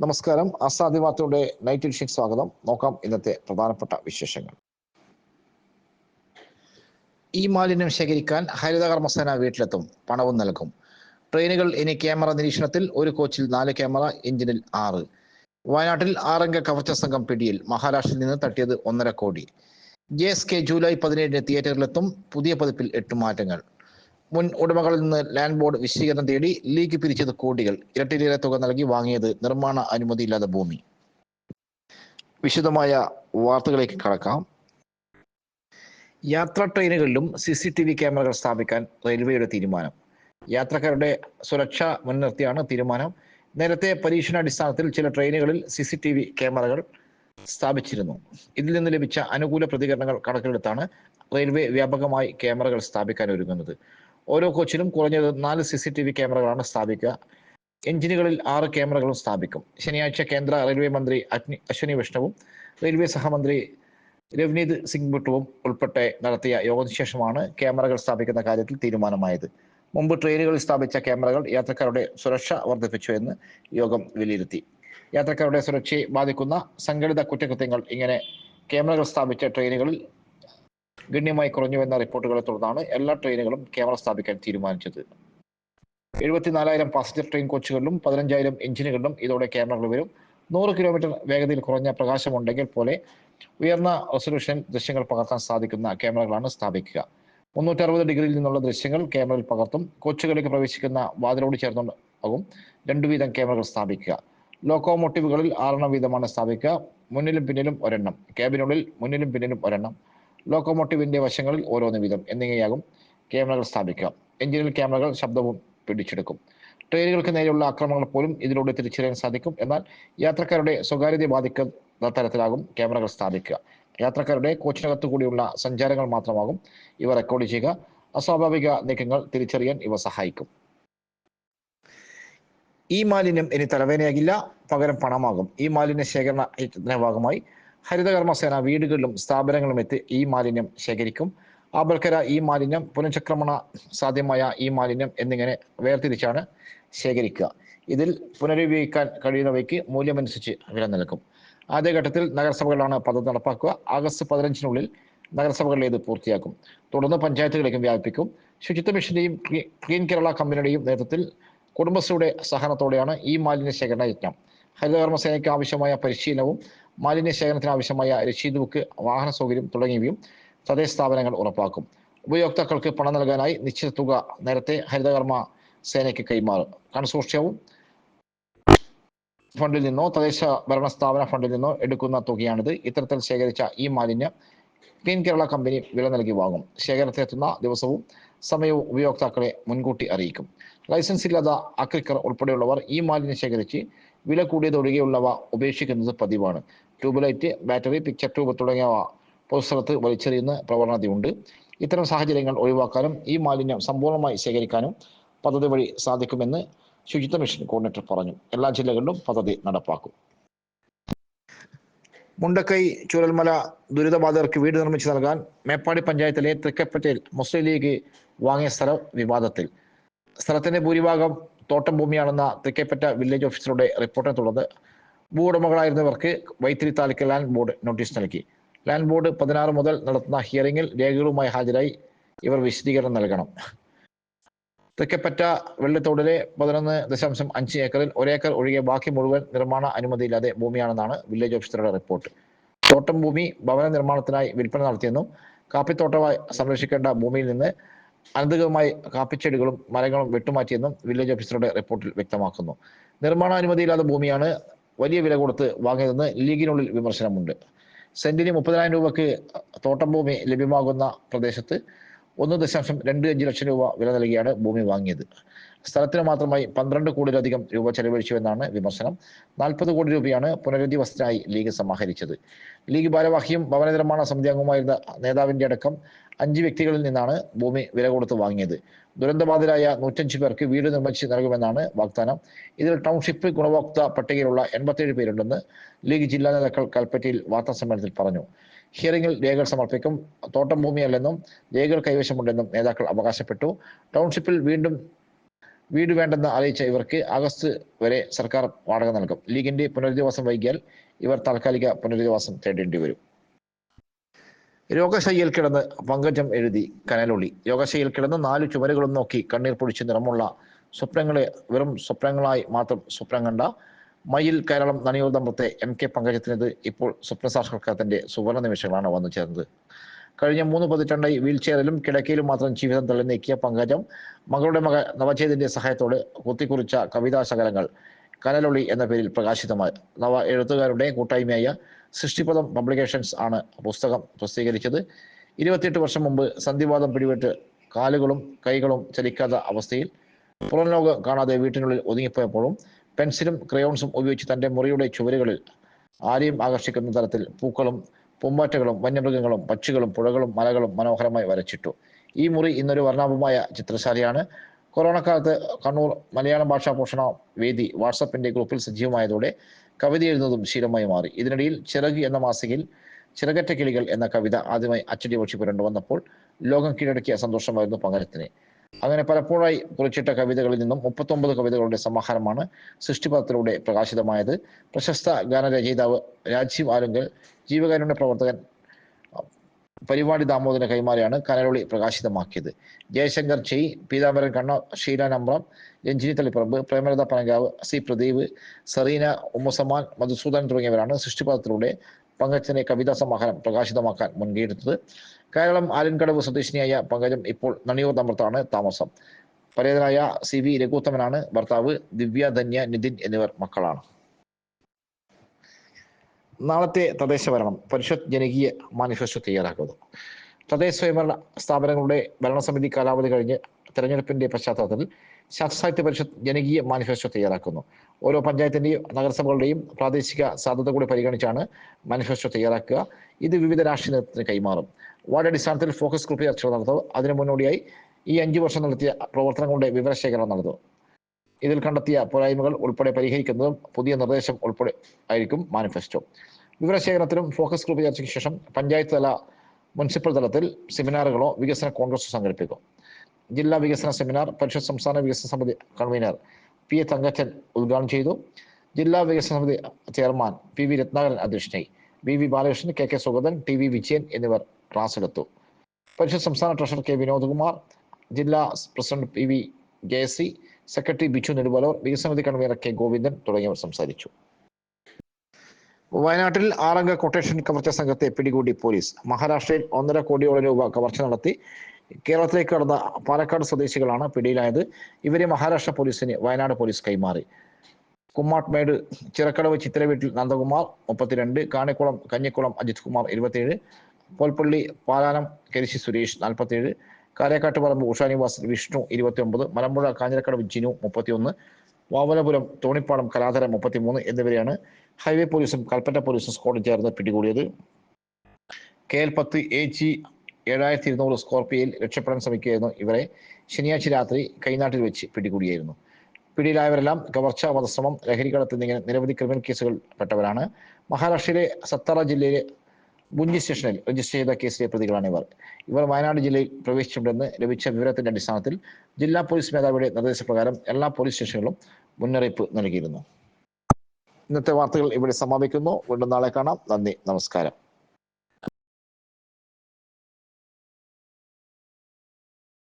നമസ്കാരം. അസാധ്യ വാർത്തയുടെ നൈറ്റ് എഡിഷൻ സ്വാഗതം. നോക്കാം ഇന്നത്തെ പ്രധാനപ്പെട്ട വിശേഷങ്ങൾ. ഈ മാലിന്യം ശേഖരിക്കാൻ ഹരിത കർമ്മസേന വീട്ടിലെത്തും. പണവും നൽകും. ട്രെയിനുകൾ ഇനി ക്യാമറ നിരീക്ഷണത്തിൽ. ഒരു കോച്ചിൽ നാല് ക്യാമറ എഞ്ചിനിൽ ആറ്. വയനാട്ടിൽ ആറംഗ കവർച്ച സംഘം പിടിയിൽ. മഹാരാഷ്ട്രയിൽ നിന്ന് തട്ടിയത് ഒന്നര കോടി. ജെ എസ് കെ ജൂലൈ പതിനേഴിന് തിയേറ്ററിലെത്തും. പുതിയ പതിപ്പിൽ എട്ട് മാറ്റങ്ങൾ. മുൻ ഉടമകളിൽ നിന്ന് ലാൻഡ് ബോർഡ് വിശദീകരണം തേടി ലീക്ക് പിരിച്ചത് കോടികൾ. ഇരട്ടിലേറെ തുക നൽകി വാങ്ങിയത് നിർമ്മാണ അനുമതിയില്ലാത്ത ഭൂമി. വിശദമായ വാർത്തകളിലേക്ക് കടക്കാം. യാത്രാ ട്രെയിനുകളിലും സി സി ടി വി ക്യാമറകൾ സ്ഥാപിക്കാൻ റെയിൽവേയുടെ തീരുമാനം. യാത്രക്കാരുടെ സുരക്ഷ മുൻനിർത്തിയാണ് തീരുമാനം. നേരത്തെ പരീക്ഷണാടിസ്ഥാനത്തിൽ ചില ട്രെയിനുകളിൽ സി സി ടി വി ക്യാമറകൾ സ്ഥാപിച്ചിരുന്നു. ഇതിൽ നിന്ന് ലഭിച്ച അനുകൂല പ്രതികരണങ്ങൾ കണക്കിലെടുത്താണ് റെയിൽവേ വ്യാപകമായി ക്യാമറകൾ സ്ഥാപിക്കാൻ ഒരുങ്ങുന്നത്. ഓരോ കോച്ചിലും കുറഞ്ഞത് നാല് സി സി ടി വി ക്യാമറകളാണ് സ്ഥാപിക്കുക. എഞ്ചിനുകളിൽ ആറ് ക്യാമറകളും സ്ഥാപിക്കും. ശനിയാഴ്ച കേന്ദ്ര റെയിൽവേ മന്ത്രി അഗ്നി അശ്വിനി വിഷ്ണുവും റെയിൽവേ സഹമന്ത്രി രവ്നീത് സിംഗ് ബുട്ടുവും ഉൾപ്പെടെ നടത്തിയ യോഗത്തിന് ശേഷമാണ് ക്യാമറകൾ സ്ഥാപിക്കുന്ന കാര്യത്തിൽ തീരുമാനമായത്. മുമ്പ് ട്രെയിനുകളിൽ സ്ഥാപിച്ച ക്യാമറകൾ യാത്രക്കാരുടെ സുരക്ഷ വർദ്ധിപ്പിച്ചു എന്ന് യോഗം വിലയിരുത്തി. യാത്രക്കാരുടെ സുരക്ഷയെ ബാധിക്കുന്ന സംഘടിത കുറ്റകൃത്യങ്ങൾ ഇങ്ങനെ ക്യാമറകൾ സ്ഥാപിച്ച ട്രെയിനുകളിൽ ഗണ്യമായി കുറഞ്ഞുവെന്ന റിപ്പോർട്ടുകളെ തുടർന്നാണ് എല്ലാ ട്രെയിനുകളും ക്യാമറ സ്ഥാപിക്കാൻ തീരുമാനിച്ചത്. എഴുപത്തിനാലായിരം പാസഞ്ചർ ട്രെയിൻ കോച്ചുകളിലും പതിനഞ്ചായിരം എഞ്ചിനുകളിലും ഇതോടെ ക്യാമറകൾ വരും. നൂറ് കിലോമീറ്റർ വേഗതയിൽ കുറഞ്ഞ പ്രകാശമുണ്ടെങ്കിൽ പോലെ ഉയർന്ന റെസൊല്യൂഷൻ ദൃശ്യങ്ങൾ പകർത്താൻ സാധിക്കുന്ന ക്യാമറകളാണ് സ്ഥാപിക്കുക. മുന്നൂറ്ററുപത് ഡിഗ്രിയിൽ നിന്നുള്ള ദൃശ്യങ്ങൾ ക്യാമറയിൽ പകർത്തും. കോച്ചുകളിലേക്ക് പ്രവേശിക്കുന്ന വാതിലോട് ചേർന്നുണ്ടാകും. രണ്ടു വീതം ക്യാമറകൾ സ്ഥാപിക്കുക. ലോക്കോമോട്ടീവുകളിൽ ആറെണ്ണം വീതമാണ് സ്ഥാപിക്കുക. മുന്നിലും പിന്നിലും ഒരെണ്ണം. ക്യാബിനുള്ളിൽ മുന്നിലും പിന്നിലും ഒരെണ്ണം. ലോക്കോമോട്ടീവിന്റെ വശങ്ങളിൽ ഓരോന്ന് വീതം എന്നിങ്ങനെയാകും ക്യാമറകൾ സ്ഥാപിക്കുക. എഞ്ചിനിൽ ക്യാമറകൾ ശബ്ദവും പിടിച്ചെടുക്കും. ട്രെയിനുകൾക്ക് നേരെയുള്ള ആക്രമണങ്ങൾ പോലും ഇതിലൂടെ തിരിച്ചറിയാൻ സാധിക്കും. എന്നാൽ യാത്രക്കാരുടെ സ്വകാര്യത ബാധിക്കുന്ന തരത്തിലാകും ക്യാമറകൾ സ്ഥാപിക്കുക. യാത്രക്കാരുടെ കോച്ചിനകത്തു കൂടിയുള്ള സഞ്ചാരങ്ങൾ മാത്രമാകും ഇവ റെക്കോർഡ് ചെയ്യുക. അസ്വാഭാവിക നീക്കങ്ങൾ തിരിച്ചറിയാൻ ഇവ സഹായിക്കും. ഈ മാലിന്യം ഇനി തലവേനയാകില്ല പകരം പണമാകും. ഈ മാലിന്യ ശേഖരണ ഭാഗമായി ഹരിതകർമ്മസേന വീടുകളിലും സ്ഥാപനങ്ങളിലും എത്തി ഈ മാലിന്യം ശേഖരിക്കും. ആപൽക്കര ഈ മാലിന്യം പുനഃചക്രമണ സാധ്യമായ ഈ മാലിന്യം എന്നിങ്ങനെ വേർതിരിച്ചാണ് ശേഖരിക്കുക. ഇതിൽ പുനരുപയോഗിക്കാൻ കഴിയുന്നവയ്ക്ക് മൂല്യമനുസരിച്ച് വില നൽകും. ആദ്യഘട്ടത്തിൽ നഗരസഭകളാണ് പദ്ധതി നടപ്പാക്കുക. ആഗസ്റ്റ് പതിനഞ്ചിനുള്ളിൽ നഗരസഭകളിൽ ഇത് പൂർത്തിയാക്കും. തുടർന്ന് പഞ്ചായത്തുകളിലേക്കും വ്യാപിപ്പിക്കും. ശുചിത്വ മിഷന്റെയും ക്ലീൻ കേരള കമ്പനിയുടെയും നേതൃത്വത്തിൽ കുടുംബശ്രീയുടെ സഹനത്തോടെയാണ് ഈ മാലിന്യ ശേഖരണ യജ്ഞം. ഹരിതകർമ്മസേനയ്ക്ക് ആവശ്യമായ പരിശീലനവും മാലിന്യ ശേഖരണത്തിന് ആവശ്യമായ രശീത് ബുക്ക് വാഹന സൗകര്യം തുടങ്ങിയവയും തദ്ദേശ സ്ഥാപനങ്ങൾ ഉറപ്പാക്കും. ഉപയോക്താക്കൾക്ക് പണം നൽകാനായി നിശ്ചിത തുക നേരത്തെ ഹരിതകർമ്മ സേനയ്ക്ക് കൈമാറും. കൺസോർഷ്യവും ഫണ്ടിൽ നിന്നോ തദ്ദേശ ഭരണ സ്ഥാപന ഫണ്ടിൽ നിന്നോ എടുക്കുന്ന തുകയാണിത്. ഇത്തരത്തിൽ ശേഖരിച്ച ഈ മാലിന്യം ക്ലീൻ കേരള കമ്പനി വില നൽകി വാങ്ങും. ശേഖരത്തിലെത്തുന്ന ദിവസവും സമയവും ഉപയോക്താക്കളെ മുൻകൂട്ടി അറിയിക്കും. ലൈസൻസ് ഇല്ലാത്ത അക്രിക്കർ ഉൾപ്പെടെയുള്ളവർ ഈ മാലിന്യം ശേഖരിച്ച് വില കൂടിയതൊഴികെയുള്ളവ ഉപേക്ഷിക്കുന്നത് പതിവാണ്. Tube light battery picture tube തുടങ്ങിയവ പൊതുസ്ഥലത്ത് വലിച്ചെറിയുന്ന പ്രവണതയുണ്ട്. ഇത്തരം സാഹചര്യങ്ങൾ ഒഴിവാക്കാനും ഈ മാലിന്യം സമ്പൂർണമായി ശേഖരിക്കാനും പദ്ധതി വഴി സാധിക്കുമെന്ന് ശുചിത്വ മിഷൻ കോർഡിനേറ്റർ പറഞ്ഞു. എല്ലാ ജില്ലകളിലും പദ്ധതി നടപ്പാക്കും. മുണ്ടക്കൈ ചൂരൽമല ദുരിതബാധിതർക്ക് വീട് നിർമ്മിച്ചു നൽകാൻ മേപ്പാടി പഞ്ചായത്തിലെ തൃക്കപ്പറ്റയിൽ മുസ്ലിം ലീഗ് വാങ്ങിയ സ്ഥലം വിവാദത്തിൽ. സ്ഥലത്തിന്റെ ഭൂരിഭാഗം തോട്ടം ഭൂമിയാണെന്ന തൃക്കപ്പറ്റ വില്ലേജ് ഓഫീസറുടെ റിപ്പോർട്ടിനെ തുടർന്ന് ഭൂ ഉടമകളായിരുന്നവർക്ക് Vythiri taluk land board notice നൽകി. ലാൻഡ് ബോർഡ് പതിനാറ് മുതൽ നടത്തുന്ന ഹിയറിംഗിൽ രേഖകളുമായി ഹാജരായി ഇവർ വിശദീകരണം നൽകണം. തെക്കപ്പറ്റ വെള്ളിത്തോടിലെ പതിനൊന്ന് ദശാംശം അഞ്ച് ഏക്കറിൽ ഒരേക്കർ ഒഴികെ ബാക്കി മുഴുവൻ നിർമ്മാണ അനുമതിയില്ലാതെ ഭൂമിയാണെന്നാണ് വില്ലേജ് ഓഫീസറുടെ റിപ്പോർട്ട്. തോട്ടം ഭൂമി ഭവന നിർമ്മാണത്തിനായി വിൽപ്പന നടത്തിയെന്നും കാപ്പിത്തോട്ടമായി സംരക്ഷിക്കേണ്ട ഭൂമിയിൽ നിന്ന് അനധികൃതമായി കാപ്പിച്ചെടികളും മരങ്ങളും വെട്ടുമാറ്റിയെന്നും വില്ലേജ് ഓഫീസറുടെ റിപ്പോർട്ടിൽ വ്യക്തമാക്കുന്നു. നിർമ്മാണ അനുമതിയില്ലാത്ത ഭൂമിയാണ് വലിയ വില കൊടുത്ത് വാങ്ങിയതെന്ന് ലീഗിനുള്ളിൽ വിമർശനമുണ്ട്. സെന്റിന് മുപ്പതിനായിരം രൂപയ്ക്ക് തോട്ടം ഭൂമി ലഭ്യമാകുന്ന പ്രദേശത്ത് ഒന്ന് ദശാംശം രണ്ട് അഞ്ച് ലക്ഷം രൂപ വില നൽകിയാണ് ഭൂമി വാങ്ങിയത്. സ്ഥലത്തിന് മാത്രമായി പന്ത്രണ്ട് കോടിയിലധികം രൂപ ചെലവഴിച്ചു എന്നാണ് വിമർശനം. നാൽപ്പത് കോടി രൂപയാണ് പുനരധിവസത്തിനായി ലീഗ് സമാഹരിച്ചത്. ലീഗ് ഭാരവാഹിയും ഭവന നിർമ്മാണ സമിതി അംഗവുമായിരുന്ന നേതാവിന്റെ അടക്കം അഞ്ച് വ്യക്തികളിൽ നിന്നാണ് ഭൂമി വില കൊടുത്ത് വാങ്ങിയത്. ദുരന്തബാധിതരായ നൂറ്റഞ്ച് പേർക്ക് വീട് നിർമ്മിച്ച് നൽകുമെന്നാണ് വാഗ്ദാനം. ഇതിൽ ടൗൺഷിപ്പ് ഗുണഭോക്ത പട്ടികയിലുള്ള എൺപത്തിയേഴ് പേരുണ്ടെന്ന് ലീഗ് ജില്ലാ നേതാക്കൾ കൽപ്പറ്റയിൽ വാർത്താ സമ്മേളനത്തിൽ പറഞ്ഞു. ഹിയറിംഗിൽ രേഖകൾ സമർപ്പിക്കും. തോട്ടം ഭൂമിയല്ലെന്നും രേഖകൾ കൈവശമുണ്ടെന്നും നേതാക്കൾ അവകാശപ്പെട്ടു. ടൗൺഷിപ്പിൽ വീണ്ടും വീട് വേണ്ടെന്ന് അറിയിച്ച ഇവർക്ക് ആഗസ്റ്റ് വരെ സർക്കാർ വാടക നൽകും. ലീഗിന്റെ പുനരധിവാസം വൈകിയാൽ ഇവർ താൽക്കാലിക പുനരധിവാസം തേടേണ്ടി വരും. രോഗശയ്യയിൽ കിടന്ന് പങ്കജം എഴുതി കനലൊളി. രോഗശയ്യയിൽ കിടന്ന് നാലു ചുമരുകളും നോക്കി കണ്ണീർ പൊടിച്ച് നിറമുള്ള സ്വപ്നങ്ങളെ വെറും സ്വപ്നങ്ങളായി മാത്രം സ്വപ്നം കണ്ട മയിൽ കേരളം നനിയോദമ്പത്തെ ദമ്പത്തെ എം കെ പങ്കജത്തിനത് ഇപ്പോൾ സ്വപ്നസാക്ഷാത്കാരത്തിന്റെ സുവർണ നിമിഷങ്ങളാണ് വന്നു ചേർന്നത്. കഴിഞ്ഞ മൂന്ന് പതിറ്റാണ്ടായി വീൽ ചെയറിലും കിടക്കയിലും മാത്രം ജീവിതം തള്ളി നീക്കിയ പങ്കജം മകളുടെ മക നവചേതിന്റെ സഹായത്തോടെ കുത്തിക്കുറിച്ച കവിതാശകലങ്ങൾ കനലൊളി എന്ന പേരിൽ പ്രകാശിതമായി. നവ എഴുത്തുകാരുടെ കൂട്ടായ്മയായ സൃഷ്ടിപദം പബ്ലിക്കേഷൻസ് ആണ് പുസ്തകം പ്രസിദ്ധീകരിച്ചത്. ഇരുപത്തിയെട്ട് വർഷം മുമ്പ് സന്ധിവാദം പിടിപെട്ട് കാലുകളും കൈകളും ചലിക്കാത്ത അവസ്ഥയിൽ പുറം ലോകം കാണാതെ വീട്ടിനുള്ളിൽ ഒതുങ്ങിപ്പോയപ്പോഴും പെൻസിലും ക്രയോൺസും ഉപയോഗിച്ച് തന്റെ മുറിയുടെ ചുവരുകളിൽ ആരെയും ആകർഷിക്കുന്ന തരത്തിൽ പൂക്കളും പൂമ്പാറ്റകളും വന്യമൃഗങ്ങളും പക്ഷികളും പുഴകളും മലകളും മനോഹരമായി വരച്ചിട്ടു. ഈ മുറി ഇന്നൊരു വർണാഭമായ ചിത്രശാലയാണ്. കൊറോണ കാലത്ത് കണ്ണൂർ മലയാളം ഭാഷാ പോഷണ വേദി വാട്സപ്പിന്റെ ഗ്രൂപ്പിൽ സജീവമായതോടെ കവിത എഴുതുന്നതും ശീലമായി മാറി. ഇതിനിടയിൽ ചിറക് എന്ന മാസികയിൽ ചിറകറ്റ കിളികൾ എന്ന കവിത ആദ്യമായി അച്ചടി പക്ഷി വന്നപ്പോൾ ലോകം കീഴടക്കിയ സന്തോഷമായിരുന്നു പങ്കരത്തിന് അങ്ങനെ പലപ്പോഴായി കുറിച്ചിട്ട കവിതകളിൽ നിന്നും മുപ്പത്തൊമ്പത് കവിതകളുടെ സമാഹാരമാണ് സൃഷ്ടിപഥത്തിലൂടെ പ്രകാശിതമായത്. പ്രശസ്ത ഗാനരചയിതാവ് രാജീവ് ആലുങ്കൽ ജീവകാരുണ്യ പ്രവർത്തകൻ പരിപാടി ദാമോദരൻ കൈമാറിയാണ് കനലൊളി പ്രകാശിതമാക്കിയത്. ജയശങ്കർ ചെയ് പീതാംബരൻ കണ്ണ ഷീല നമ്പ്രം രഞ്ജിനി തളിപ്പറമ്പ് പ്രേമലത പനങ്കാവ് സി പ്രദീപ് സറീന ഉമ്മസമാൻ മധുസൂദൻ തുടങ്ങിയവരാണ് സൃഷ്ടിപഥത്തിലൂടെ പങ്കജനെ കവിതാ സമാഹാരം പ്രകാശിതമാക്കാൻ മുൻകൈയെടുത്തത്. കേരളം ആലിൻകടവ് സ്വദേശിനിയായ പങ്കജം ഇപ്പോൾ നണിയൂർ നമ്പ്രത്താണ് താമസം. പരേതനായ സി വി രഘുത്തമനാണ് ഭർത്താവ് ദിവ്യ ധന്യ നിതിൻ എന്നിവർ മക്കളാണ്. നാളത്തെ തദ്ദേശ ഭരണം പരിഷത്ത് ജനകീയ മാനിഫെസ്റ്റോ തയ്യാറാക്കുന്നു തദ്ദേശ സ്വയംഭരണ സ്ഥാപനങ്ങളുടെ ഭരണസമിതി കാലാവധി കഴിഞ്ഞ് തെരഞ്ഞെടുപ്പിന്റെ പശ്ചാത്തലത്തിൽ ശാസ്ത്രസാഹിത്യ പരിഷത്ത് ജനകീയ മാനിഫെസ്റ്റോ തയ്യാറാക്കുന്നു. ഓരോ പഞ്ചായത്തിന്റെയും നഗരസഭകളുടെയും പ്രാദേശിക സാധ്യത കൂടി പരിഗണിച്ചാണ് മാനിഫെസ്റ്റോ തയ്യാറാക്കുക. ഇത് വിവിധ രാഷ്ട്രീയ നേതൃത്വത്തിന് കൈമാറും. വാർഡ് അടിസ്ഥാനത്തിൽ ഫോക്കസ് ഗ്രൂപ്പ് ചർച്ചകൾ നടത്തും അതിനു മുന്നോടിയായി ഈ അഞ്ചു വർഷം നടത്തിയ പ്രവർത്തനങ്ങളുടെ വിവരശേഖരണം നടത്തും ഇതിൽ കണ്ടെത്തിയ പോരായ്മകൾ ഉൾപ്പെടെ പരിഹരിക്കുന്നതും പുതിയ നിർദ്ദേശം ഉൾപ്പെടെ ആയിരിക്കും മാനിഫെസ്റ്റോ. വിവരശേഖരണത്തിനും ഫോക്കസ് ഗ്രൂപ്പ് ചർച്ചയ്ക്ക് ശേഷം പഞ്ചായത്ത് തല മുനിസിപ്പൽ തലത്തിൽ സെമിനാറുകളോ വികസന കോൺഗ്രസോ സംഘടിപ്പിക്കും. ജില്ലാ വികസന സെമിനാർ പരിഷത്ത് സംസ്ഥാന വികസന സമിതി കൺവീനർ പി എ തങ്കച്ചൻ ഉദ്ഘാടനം ചെയ്തു. ജില്ലാ വികസന സമിതി ചെയർമാൻ പി വി രത്നാകരൻ അധ്യക്ഷനായി. B V Balakrishnan K K Sugathan T V Vijayan എന്നിവർ ക്ലാസ് എടുത്തു പരിഷത്ത് സംസ്ഥാന ട്രഷറർ കെ വിനോദ്കുമാർ ജില്ലാ president P V Jayasree secretary Biju Neduvalor വികസനമിതി convener K Govindan തുടങ്ങിയവർ സംസാരിച്ചു. വയനാട്ടിൽ ആറംഗ കൊട്ടേഷൻ കവർച്ച സംഘത്തെ പിടികൂടി പോലീസ്. മഹാരാഷ്ട്രയിൽ ഒന്നര കോടിയോളം രൂപ കവർച്ച നടത്തി. കേരളത്തിലേക്ക് കടന്ന പാലക്കാട് സ്വദേശികളാണ് പിടിയിലായത്. ഇവരെ മഹാരാഷ്ട്ര പോലീസിന് വയനാട് പോലീസ് കൈമാറി. കുമ്മാട്ട്മേട് ചിറക്കടവ് ചിത്രവീട്ടിൽ നന്ദകുമാർ മുപ്പത്തിരണ്ട് കാണിക്കുളം കഞ്ഞിക്കുളം അജിത് കുമാർ ഇരുപത്തിയേഴ് പോൽപ്പള്ളി പാലാനം കരിശി സുരേഷ് നാൽപ്പത്തിയേഴ് കാരേക്കാട്ട് പറമ്പ് ഉഷാനിവാസ് വിഷ്ണു ഇരുപത്തിയൊമ്പത് മലമ്പുഴ കാഞ്ഞിരക്കടവ് ജിനു മുപ്പത്തിയൊന്ന് വാവലപുരം തോണിപ്പാടം കലാധരൻ മുപ്പത്തിമൂന്ന് എന്നിവരെയാണ് ഹൈവേ പോലീസും കൽപ്പറ്റ പോലീസും സ്ക്വാഡും ചേർന്ന് പിടികൂടിയത്. കെ എൽ പത്ത് എ ജി ഏഴായിരത്തി ഇരുന്നൂറ് സ്കോർപ്പിയയിൽ രക്ഷപ്പെടാൻ ശ്രമിക്കുകയായിരുന്നു ഇവരെ. ശനിയാഴ്ച രാത്രി കൈനാട്ടിൽ വെച്ച് പിടികൂടിയായിരുന്നു. പിടിയിലായവരെല്ലാം കവർച്ച വധശ്രമം ലഹരിക്കടത്ത് എന്നിങ്ങനെ നിരവധി ക്രിമിനൽ കേസുകൾ പെട്ടവരാണ്. മഹാരാഷ്ട്രയിലെ സത്താറ ജില്ലയിലെ ഗുഞ്ചി സ്റ്റേഷനിൽ രജിസ്റ്റർ ചെയ്ത കേസിലെ പ്രതികളാണ് ഇവർ. ഇവർ വയനാട് ജില്ലയിൽ പ്രവേശിച്ചിട്ടുണ്ടെന്ന് ലഭിച്ച വിവരത്തിന്റെ അടിസ്ഥാനത്തിൽ ജില്ലാ പോലീസ് മേധാവിയുടെ നിർദ്ദേശപ്രകാരം എല്ലാ പോലീസ് സ്റ്റേഷനുകളും മുന്നറിയിപ്പ് നൽകിയിരുന്നു. ഇന്നത്തെ വാർത്തകൾ ഇവിടെ സമാപിക്കുന്നു. വീണ്ടും നാളെ കാണാം. നന്ദി. നമസ്കാരം.